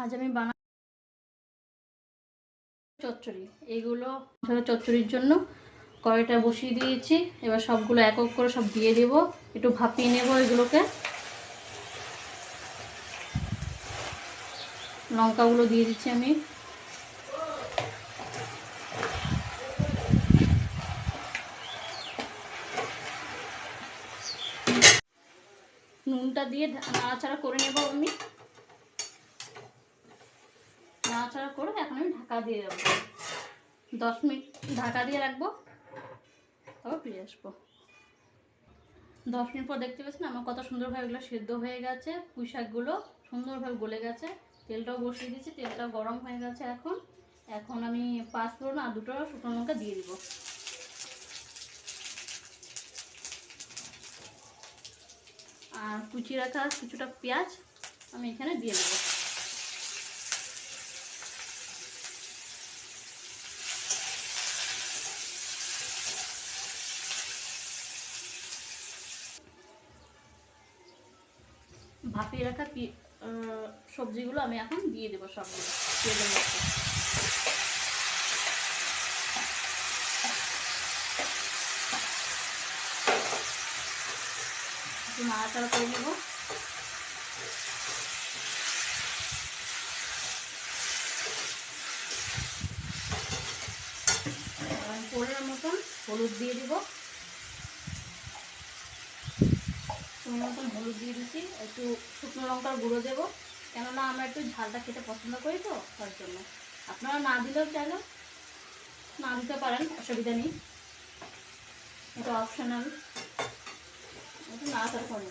আজ আমি বানা চচ্চড়ি। এইগুলো আসলে চচ্চড়ির জন্য কড়াইটা বসিয়ে দিয়েছি। এবার সবগুলো এক এক করে সব দিয়ে দেবো। একটু ভাপিয়ে নেব এগুলোকে। লঙ্কাগুলো দিয়ে দিচ্ছি আমি। নুনটা দিয়ে নাড়াচাড়া করে নেব আমি। নাড়াচাড়া করে এখন আমি ঢাকা দিয়ে রাখব দশ মিনিট ঢাকা দিয়ে রাখব। তারপর ফিরে আসব। দশ মিনিট পর দেখতে পাচ্ছেন আমার কত সুন্দরভাবে এগুলো সেদ্ধ হয়ে গেছে পুঁই শাকগুলো সুন্দরভাবে গলে গেছে। তেলটাও বসিয়ে দিয়েছি তেলটাও গরম হয়ে গেছে এখন। এখন আমি পাঁচ ফোড়ন আর দুটো শুকনো লঙ্কা দিয়ে দিব। আর কুচি রাখা কিছুটা পেঁয়াজ আমি এখানে দিয়ে দেবো। ভাপিয়ে রাখা সবজিগুলো আমি এখন দিয়ে দেবো সবগুলো পেঁয়াজের মধ্যে একটু। নাড়াচাড়া করে আমি পরের মতন হলুদ দিয়ে দিব। মতন হলুদ দিয়ে দিচ্ছি, একটু শুকনো লঙ্কার গুঁড়ো দেবো। কেননা আমরা একটু ঝালটা খেতে পছন্দ করি তো, তার জন্য। আপনারা না দিলেও কেন? না দিতে পারেন, অসুবিধা নেই। এটা অপশনাল একটু নাড়াচাড়া করে